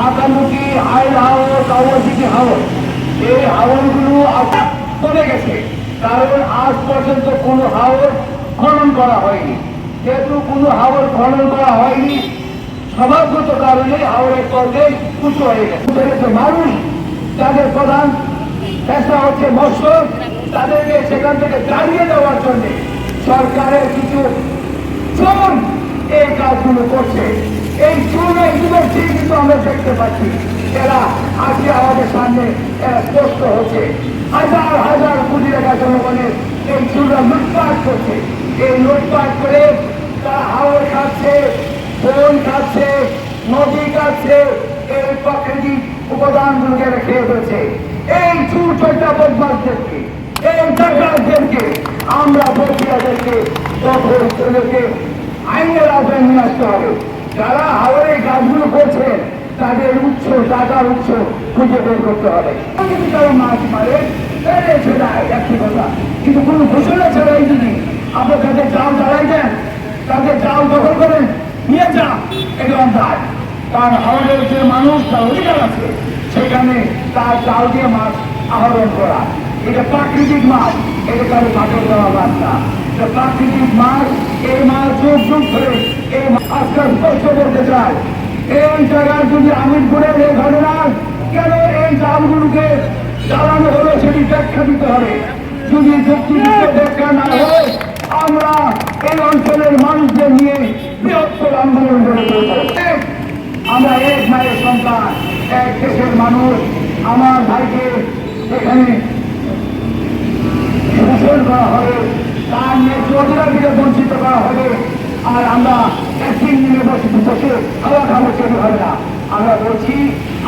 মাথামুখী আইল হাওর কাওয়াজিকি হাওর এই হাওরগুলো কমে গেছে। কারণ আজ পর্যন্ত কোনো হাওর খনন করা হয়নি। যেহেতু কোনো হাওর খনন করা হয়নি, স্বভাবগত কারণে হাওড়ের পর্বে উঁচু হয়ে গেছে। মানুষ। যাদের প্রধান পেশা হচ্ছে মৎস্য তাদেরকে সেখান থেকে দাঁড়িয়ে দেওয়ার জন্য সরকারের কিছু চোর এই কাজগুলো করছে এই চোর ইতিমধ্যে কিন্তু আমরা দেখতে পাচ্ছি। এরা আজকে আমাদের সামনে স্পষ্ট হচ্ছে, হাজার হাজার কোটি টাকা জনগণের এই চোররা লুটপাট করছে। এই লুটপাট করে তারা হাওড় খাচ্ছে, বন খাচ্ছে, নদী খাচ্ছে এই প্রাকৃতিক উপাদানগুলোকে এরা খেয়ে ফেলছে। এই চুর বদমাসদেরকে এই ডাকাতদেরকে আমরা বকিয়াদেরকে তখন আইনের আওতায় নিয়ে আসতে হবে। যারা হাওড়ে কাজগুলো করছে, তাদের উৎস টাকার উৎস খুঁজে বের করতে হবে। যদি তারা মাছ মারে তাহলে সেটা একটি কিন্তু কোনো ঘোষণা ছাড়াই যদি আপনার তাদের জাল দাঁড়াই দেন, তাদের জাল দখল করেন নিয়ে যান এটা অন্যায়। কারণ হাওড়ের যে মানুষ, তার অধিকার আছে, সেখানে তার জাল দিয়ে মাছ আহরণ করা। এটা প্রাকৃতিক মাছ এটা কারও পাথর দেওয়া মাছ না। প্রাকৃতিক মাছ, এই মাছ যুগ যুগ ধরে এই মাছ আজকাল স্পষ্ট করতে চায় এই জায়গায় যদি আমির করে এই ঘটনা, কেন এই জালগুলোকে চালানো হলো সেটি ব্যাখ্যা দিতে হবে। যদি যুক্তিযুক্ত ব্যাখ্যা না হয় আমরা এই অঞ্চলের মানুষদের নিয়ে বৃহত্তর আন্দোলন তুলব। আমরা এক মায়ের সন্তান, এক দেশের মানুষ আমার ভাইকে এখানে শোষণ করা হবে তার ন্যায্য অধিকার থেকে বঞ্চিত করা হবে। আর আমরা একদিন মিলে বসে বসে খাওয়া খাব সেটি হবে না? আমরা বলছি,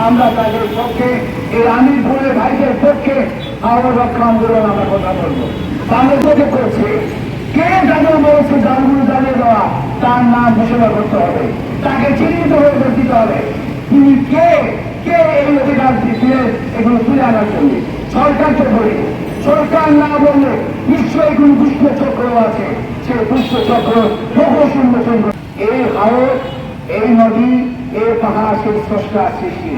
আমরা তাদের পক্ষে, এই আমির ভুলের ভাইদের পক্ষে আমার রক্ষা আন্দোলন আমরা কথা বলব। বাংলাদেশে করছে। কে যাদের বলছে জালগুলো জ্বালিয়ে দেওয়া তার নাম ঘোষণা করতে হবে। তাকে চিহ্নিত হয়ে দিতে হবে। তিনি কে? কে এই অধিকার দিয়ে এগুলো তুলে আনার জন্য? সরকার তো ধরে সরকার না বললে নিশ্চয়ই কোন দুষ্ট চক্র আছে। চক্র করে। এই হাওর এই নদী, এই পাহাড় সেই স্রষ্টা সৃষ্টি।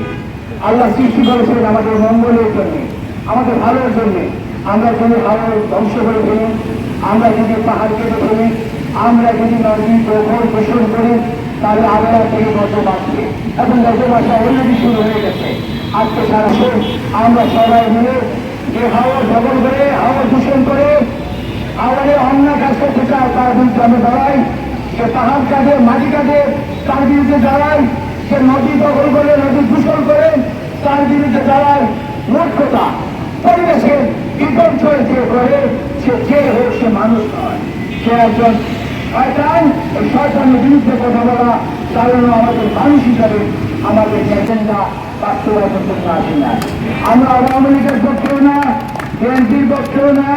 আল্লাহ সৃষ্টি করেছেন আমাদের মঙ্গলের জন্য, আমাদের ভালোর জন্য। আমরা যদি হাওর ধ্বংস করে ফেলি, আমরা যদি পাহাড় কেটে ফেলি, আমরা যদি নদী গোবর দূষণ করি, তাহলে আমরা থেকে কত বাঁচবে এখন গত মাসে অলরেডি শুরু হয়ে গেছে। আজকে সারা আমরা সবাই মিলে যে হাওয়া দখল করে, হাওয়া দূষণ করে আমাদের চায় তার বিরুদ্ধে আমরা দাঁড়াই যে পাহাড় কাটে মাটি কাটে তার বিরুদ্ধে দাঁড়াই যে নদী দখল করে, নদী দূষণ করে, তার বিরুদ্ধে মোট কথা পরিবেশের বিপর্যয় যে করে সে যে হোক সে মানুষ নয়। সে একজন শয়তান। এই শয়তানের বিরুদ্ধে কথা বলা কারণ আমাদের মানুষ হিসাবে আমাদের এজেন্ডা বাস্তবায়ন করতে আসে না। আমরা আওয়ামী লীগের পক্ষেও না, বিএনপির পক্ষেও না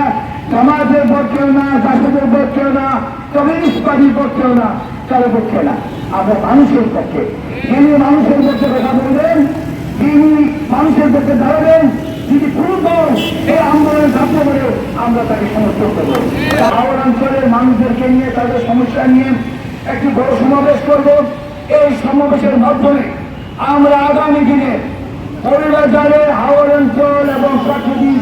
সমাজের পক্ষেও না জাসদের পক্ষেও না, কমিউনিস্ট পার্টির পক্ষেও না, কারও পক্ষে না। আমরা মানুষের পক্ষে। যিনি মানুষের পক্ষে কথা বলবেন তিনি মানুষের পক্ষে দাঁড়াবেন যদি কোন এই আন্দোলনে ঝাঁপিয়ে পড়ে আমরা তাকে সমর্থন করব। হাওড় অঞ্চলের মানুষদেরকে নিয়ে তাদের সমস্যা নিয়ে একটি বড় সমাবেশ করব। এই সমাবেশের মাধ্যমে আমরা আগামী দিনে পরিবার হাওড় অঞ্চল এবং প্রাকৃতিক